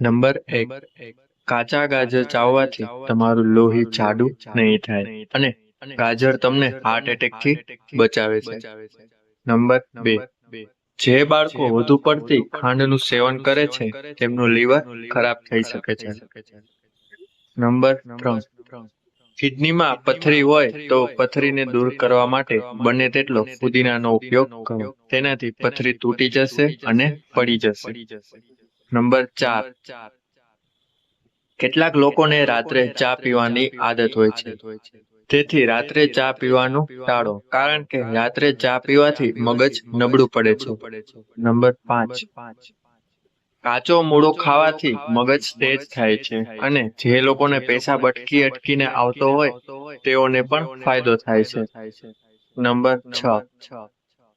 Number એક, કાચા ગાજર ચાવવાથી તમારું લોહી જાડું નહીં થાય અને ગાજર તમને હાર્ટ એટેકથી બચાવે છે. નંબર બે, જે બાળકો વધુ પડતી ખાંડનું સેવન કરે છે, તેમનું લીવર ખરાબ થઈ શકે છે. નંબર ત્રણ, કિડનીમાં પથરી હોય તો પથરીને દૂર કરવા માટે બને તેટલો પુદીનાનો ઉપયોગ કરો. તેનાથી પથરી તૂટી જશે અને પડી જશે. નંબર ચાર. કેટલાક લોકોને રાત્રે ચા પીવાની આદત હોય છે. તેથી રાત્રે ચા પીવાનું ટાળો, કારણ કે રાત્રે ચા પીવાથી મગજ નબળું પડે છે. નંબર પાંચ. કાચો મૂળો ખાવાથી મગજ તેજ થાય છે અને જે લોકોને પૈસા અટકી અટકીને આવતો હોય, તેઓને પણ ફાયદો થાય છે. નંબર છ.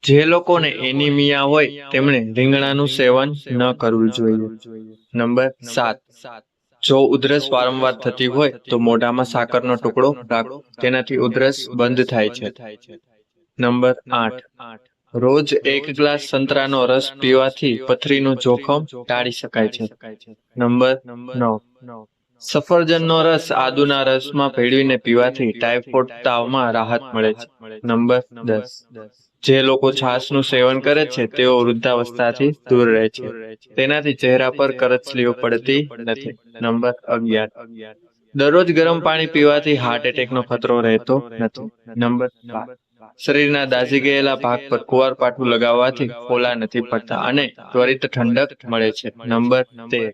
જે લોકોને એનિમિયા હોય, તેમણે રીંગણાનું સેવન ન કરવું જોઈએ. નંબર સાત. જો ઉધરસ વારંવાર થતી હોય, તો મોઢામાં સાકરનો ટુકડો રાખો. તેનાથી ઉધરસ બંધ થાય છે. નંબર આઠ. રોજ એક ગ્લાસ સંતરાનો રસ પીવાથી પથરીનું જોખમ ટાળી શકાય છે. નંબર નવ. સફરજનનો રસ આદુના રસમાં ભેળવીને પીવાથી ટાઇફોઇડ તાવમાં રાહત મળે છે. નંબર દસ. જે લોકો છાશનું સેવન કરે છે, તેઓ વૃદ્ધાવસ્થાથી દૂર રહે છે. તેનાથી ચહેરા પર કરચલીઓ પડતી નથી. નંબર અગિયાર. દરરોજ ગરમ પાણી પીવાથી હાર્ટ એટેકનો ખતરો રહેતો નથી. નંબર શરીરના દાઝી ગયેલા ભાગ પર કુવારપાઠું લગાવવાથી ફોલા નથી પડતા અને ત્વરિત ઠંડક મળે છે. નંબર તેર.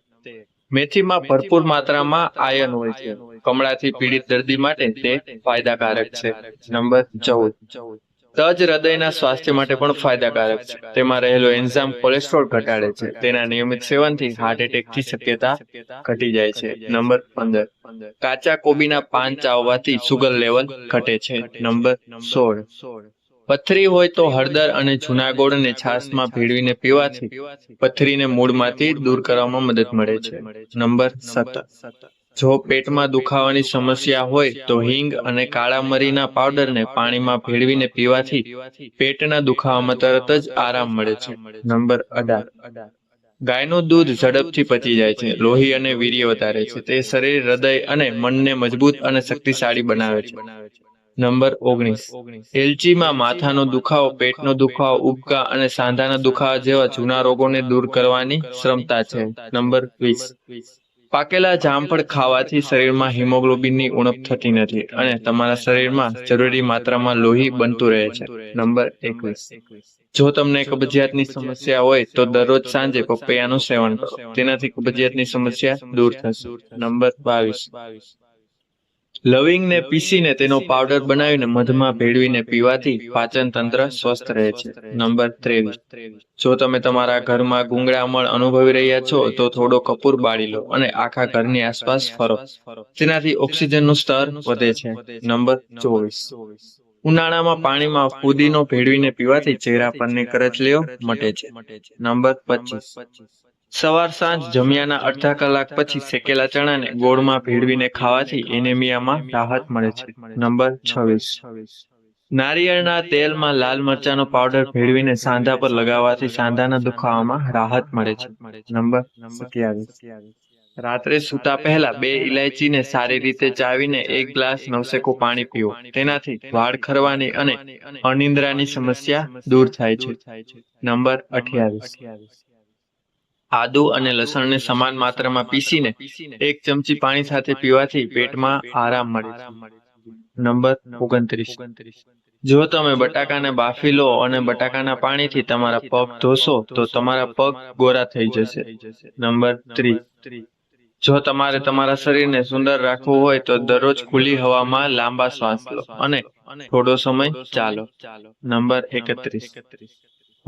મેથીમાં ભરપૂર માત્રામાં આયન હોય છે. કમળાથી પીડિત દર્દી માટે તે ફાયદાકારક છે. નંબર ચૌદ. તજ હૃદયના સ્વાસ્થ્ય માટે પણ ફાયદાકારક છે. તેમાં રહેલો એન્ઝામ કોલેસ્ટ્રોલ ઘટાડે છે. તેના નિયમિત સેવનથી હાર્ટ એટેકની શક્યતા ઘટી જાય છે. નંબર પંદર. કાચા કોબીના પાન ચાવવાથી સુગર લેવલ ઘટે છે. નંબર સોળ. પથરી હોય તો હળદર અને જૂના ગોળને છાશમાં ભેળવીને પીવાથી પથરીને મૂળમાંથી દૂર કરવામાં મદદ મળે છે. નંબર સત્તર. જો પેટમાં દુખાવાની સમસ્યા હોય તો હિંગ અને કાળા મરીના પાવડરને પાણીમાં ભેળવીને પીવાથી પેટના દુખાવામાં તરત જ આરામ મળે છે. નંબર અઢાર. ગાયનું દૂધ ઝડપથી પચી જાય છે. લોહી અને વીર્ય વધારે છે. તે શરીર, હૃદય અને મનને મજબૂત અને શક્તિશાળી બનાવે છે. નંબર ઓગણીસ. એલચીમાં માથાનો દુખાવો, પેટનો દુખાવો, ઉબકા અને સાંધાના દુખાવા જેવા જૂના રોગોને દૂર કરવાની ક્ષમતા છે. નંબર વીસ. પાકેલા જામફળ ખાવાથી શરીરમાં હિમોગ્લોબિનની ઉણપ થતી નથી અને તમારા શરીરમાં જરૂરી માત્રામાં લોહી બનતું રહે છે. નંબર એકવીસ. જો તમને કબજિયાતની સમસ્યા હોય તો દરરોજ સાંજે પપૈયાનું સેવન કરો. તેનાથી કબજિયાતની સમસ્યા દૂર થશે. નંબર બાવીસ. લવિંગને પીસીને તેનો પાવડર બનાવીને મધમાં ભેળવીને પીવાથી પાચન તંત્ર સ્વસ્થ રહે છે. નંબર ત્રેવીસ. જો તમે તમારા ઘરમાં ગુંગળામળ અનુભવી રહ્યા છો તો થોડો કપૂર બાળી લો અને આખા ઘરની આસપાસ ફરો. તેનાથી ઓક્સિજનનું સ્તર વધે છે. નંબર ચોવીસ. ઉનાળામાં પાણીમાં ફુદીનો ભેળવીને પીવાથી ચહેરા પરની કરચલીઓ મટે છે. નંબર પચીસ. સવાર સાંજ જમ્યાના અડધા કલાક પછી શેકેલા ચણાને ગોળમાં ભેળવીને ખાવાથી એનેમિયામાં રાહત મળે છે. નંબર છવ્વીસ. નારિયેળના તેલમાં લાલ મરચાનો પાવડર ભેળવીને સાંધા પર લગાવવાથી સાંધાના દુખાવામાં રાહત મળે છે. નંબર રાત્રે સૂતા પહેલા બે ઇલાયચીને સારી રીતે ચાવીને એક ગ્લાસ નવસેકો પાણી પીવો તેનાથી વાળ ખરવાની અને અનિંદ્રાની સમસ્યા દૂર થાય છે. નંબર અઠ્યાવીસ. આદુ અને લસણને સમાન માત્રામાં પીસીને એક ચમચી પાણી સાથે પીવાથી પેટમાં આરામ મળે નંબર ઓગણત્રીસ. જો તમે બટાકાને બાફી લો અને બટાકાના પાણીથી તમારા પગ ધોશો, તો તમારા પગ ગોરા થઈ જશે. નંબર ત્રીસ જો તમારે તમારા શરીરને સુંદર રાખવું હોય, તો દરરોજ ખુલ્લી હવામાં લાંબા શ્વાસ લો અને થોડો સમય ચાલો. નંબર એકત્રીસ.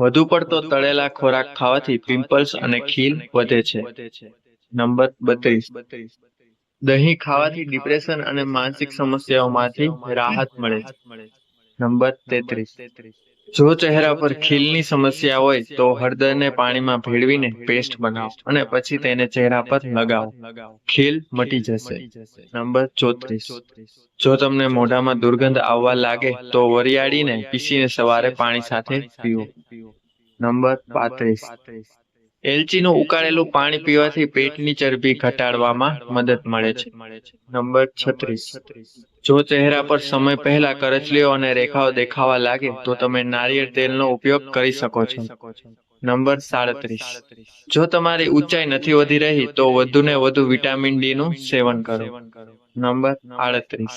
વધુ પડતો તળેલા ખોરાક ખાવાથી પિમ્પલ્સ અને ખીલ વધે છે. નંબર બત્રીસ. દહીં ખાવાથી ડિપ્રેશન અને માનસિક સમસ્યાઓમાંથી રાહત મળે છે. નંબર તેત્રીસ. જો ચહેરા પર ખીલની સમસ્યા હોય તો હળદરને પાણીમાં ભેળવીને પેસ્ટ બનાવો અને પછી તેને ચહેરા પર લગાવો. ખીલ મટી જશે. નંબર ચોત્રીસ. જો તમને મોઢામાં દુર્ગંધ આવવા લાગે તો વરિયાળીને પીસીને સવારે પાણી સાથે પીવો. નંબર પાંત્રીસ. એલચીનું ઉકાળેલું પાણી પીવાથી પેટની ચરબી ઘટાડવામાં મદદ મળે છે. નંબર છત્રીસ. જો ચહેરા પર સમય પહેલા કરચલીઓ અને રેખાઓ દેખાવા લાગે, તો તમે નારિયેળ તેલનો ઉપયોગ કરી શકો છો. નંબર સાડત્રીસ. જો તમારી ઊંચાઈ નથી વધી રહી, તો વધુ ને વધુ વિટામિન ડી નું સેવન કરો. નંબર આડત્રીસ.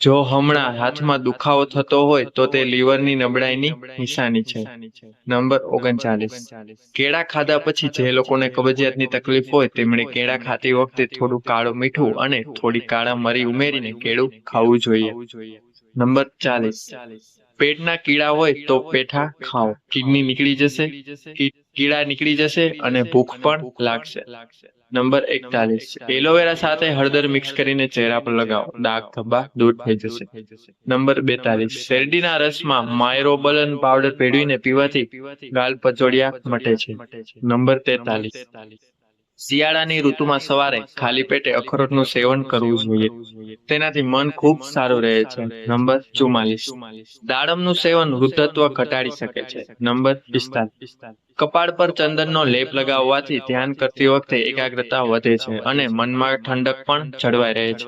જો હમણાં હાથમાં દુખાવો થતો હોય તો તે લીવરની નબળાઈની નિશાની છે. નંબર ઓગણચાલીસ. કેળા ખાધા પછી જે લોકોને કબજિયાતની તકલીફ હોય તેમણે કેળા ખાતી વખતે થોડું કાળું મીઠું અને થોડી કાળા મરી ઉમેરીને કેળું ખાવું જોઈએ. નંબર ચાલીસ. પેટના કીડા હોય તો પેઠા ખાઓ. કિડની નીકળી જશે, કીડા નીકળી જશે અને ભૂખ પણ લાગશે. નંબર એકતાલીસ. એલોવેરા સાથે હળદર મિક્સ કરીને ચહેરા પર લગાવો. ડાઘ ધબ્બા દૂર થઈ જશે. નંબર બેતાલીસ. શેરડીના રસમાં માયરોબલન પાવડર ભેળવીને પીવાથી ગાલ પચોડિયા મટે છે. નંબર તેતાલીસ. શિયાળાની ઋતુમાં સવારે ખાલી પેટે અખરોટનું સેવન કરવું જોઈએ. તેનાથી મન ખૂબ સારું રહે છે. નંબર ચુમ્માલીસ. દાડમનું સેવન વૃદ્ધત્વ ઘટાડી શકે છે. નંબર પિસ્તાલીસ. કપાળ પર ચંદનનો લેપ લગાવવાથી ધ્યાન કરતી વખતે એકાગ્રતા વધે છે અને મનમાં ઠંડક પણ જળવાઈ રહે છે.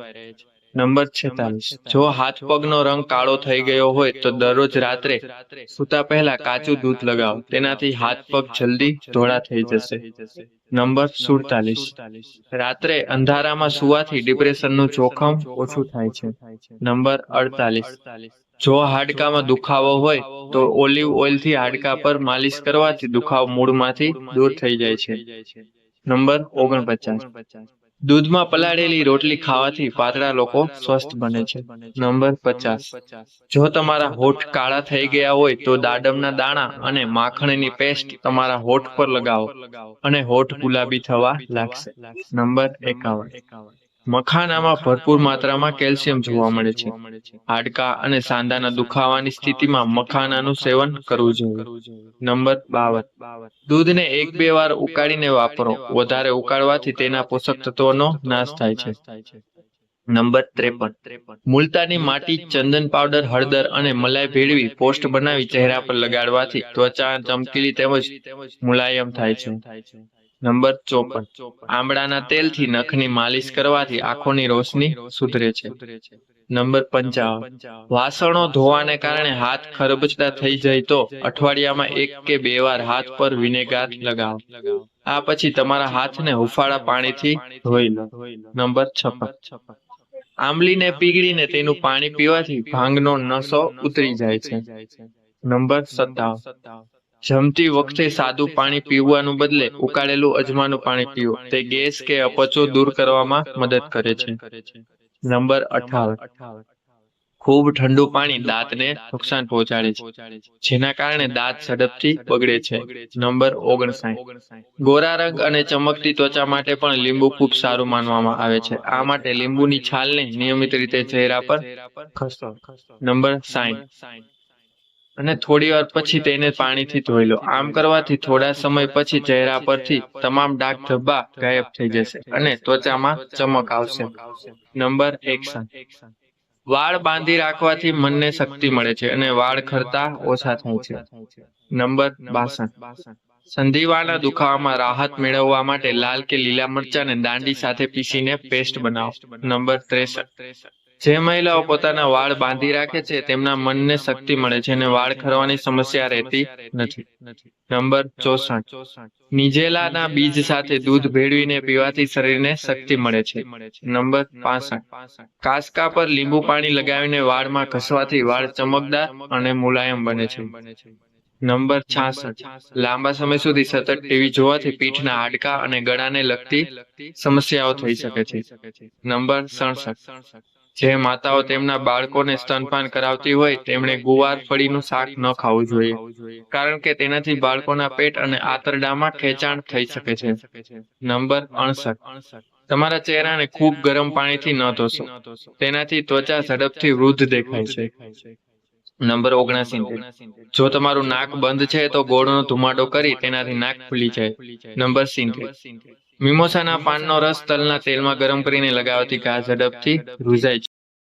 નંબર છેતાલીસ. જો હાથ પગનો રંગ કાળો થઈ ગયો હોય તો દરરોજ રાત્રે સૂતા પહેલા કાચું દૂધ લગાવો. તેનાથી હાથ પગ જલ્દી ધોળા થઈ જશે. નંબર સુડતાલીસ. રાત્રે અંધારામાં સુવાથી ડિપ્રેશનનું જોખમ ઓછું થાય છે. નંબર અડતાલીસ. જો હાડકામાં દુખાવો હોય તો ઓલિવ ઓઇલથી હાડકા પર માલિશ કરવાથી દુખાવો મૂળમાંથી દૂર થઈ જાય છે. નંબર ઓગણપચાસ. દૂધમાં પલાળેલી રોટલી ખાવાથી પાતળા લોકો સ્વસ્થ બને છે. નંબર પચાસ. જો તમારા હોઠ કાળા થઈ ગયા હોય તો દાડમના દાણા અને માખણની પેસ્ટ તમારા હોઠ પર લગાવો અને હોઠ ગુલાબી થવા લાગશે. નંબર એકાવન. મખાનામાં ભરપૂર માત્રામાં કેલ્શિયમ જોવા મળે છે. હાડકા અને સાંધાના દુખાવાની સ્થિતિમાં મખાનાનું સેવન કરવું જોઈએ. નંબર બાવન. દૂધને એક બે વાર ઉકાળીને વાપરો. વધારે ઉકાળવાથી તેના પોષક તત્વોનો નાશ થાય છે. નંબર ત્રેપન. મુલતાની માટી, ચંદન પાવડર, હળદર અને મલાઈ ભેળવી પોસ્ટ બનાવી ચહેરા પર લગાડવાથી ત્વચા ચમકીલી તેમજ મુલાયમ થાય છે. નંબર ચોપન. આંબળાના તેલથી નખની માલિશ કરવાથી આંખોની રોશની સુધરે છે. નંબર પંચાવન. વાસણો ધોવાને કારણે હાથ ખરબચડા થઈ જાય તો અઠવાડિયામાં એક કે બે વાર હાથ પર વિનેગાર લગાવો. આ પછી તમારા હાથને હુફાળા પાણીથી ધોઈ લો. નંબર છપ્પન. આંબલીને પીગળીને તેનું પાણી પીવાથી ભાંગનો નસો ઉતરી જાય છે. નંબર સત્તાવન. જમતી વખતે સાદું પાણી પીવાનું બદલે ઉકાળેલું અજમાનું પાણી પીવો તે ગેસ કે અપચો દૂર કરવામાં મદદ કરે છે. નંબર અઠાર. ખૂબ ઠંડુ પાણી દાંતને નુકસાન પહોંચાડે છે, જેના કારણે દાંત ઝડપથી બગડે છે. નંબર ગોરા રંગ અને ચમકતી ત્વચા માટે પણ લીંબુ ખૂબ સારું માનવામાં આવે છે. આ માટે લીંબુની છાલને નિયમિત રીતે ચહેરા પર ખસો નંબર સાઠ. અને થોડી વાર પછી તેને પાણીથી ધોઈ લો. આમ કરવાથી થોડા સમય પછી ચહેરા પરથી તમામ ડાઘ ધબ્બા ગાયબ થઈ જશે અને ત્વચામાં ચમક આવશે. નંબર એક્શન. વાળ બાંધી રાખવાથી મનને શક્તિ મળે છે અને વાળ ખરતા ઓછા થાય છે. નંબર બાસઠ સંધિવાના દુખાવામાં રાહત મેળવવા માટે લાલ કે લીલા મરચાને દાંડી સાથે પીસીને પેસ્ટ બનાવો. નંબર ત્રેસઠ. જે મહિલાઓ પોતાના વાળ બાંધી રાખે છે, તેમના મનને શક્તિ મળે છે અને વાળ ખરવાની સમસ્યા રહેતી નથી. નંબર ચોસઠ. નિજેલાના બીજ સાથે દૂધ ભેળવીને પીવાથી શરીરને શક્તિ મળે છે. નંબર પાસઠ. કાસકા પર લીંબુ પાણી લગાવીને વાળમાં ઘસવાથી વાળ ચમકદાર અને મુલાયમ બને છે. નંબર છાસઠ. લાંબા સમય સુધી સતત ટીવી જોવાથી પીઠના હાડકા અને ગળાને લગતી સમસ્યાઓ થઈ શકે છે. નંબર સડસઠ. જે માતાઓ તેમના બાળકોને સ્તનપાન કરાવતી હોય, તેમણે ગુવાર ફળીનું શાક ન ખાવું જોઈએ. કારણ કે તેનાથી બાળકોના પેટ અને આંતરડામાં ખેંચાણ થઈ શકે છે. નંબર અણસઠ. તમારા ચહેરાને ખૂબ ગરમ પાણીથી ન ધોશો. તેનાથી ત્વચા ઝડપથી વૃદ્ધ દેખાય છે. નંબર ઓગણસી જો તમારું નાક બંધ છે, તો ગોળનો ધુમાડો કરી તેનાથી નાક ખુલી જાય. નંબર સિત્તેર. મિમોસાના પાનનો રસ તલના તેલમાં ગરમ કરીને લગાવવાથી ઘા ઝડપથી રૂઝાય છે.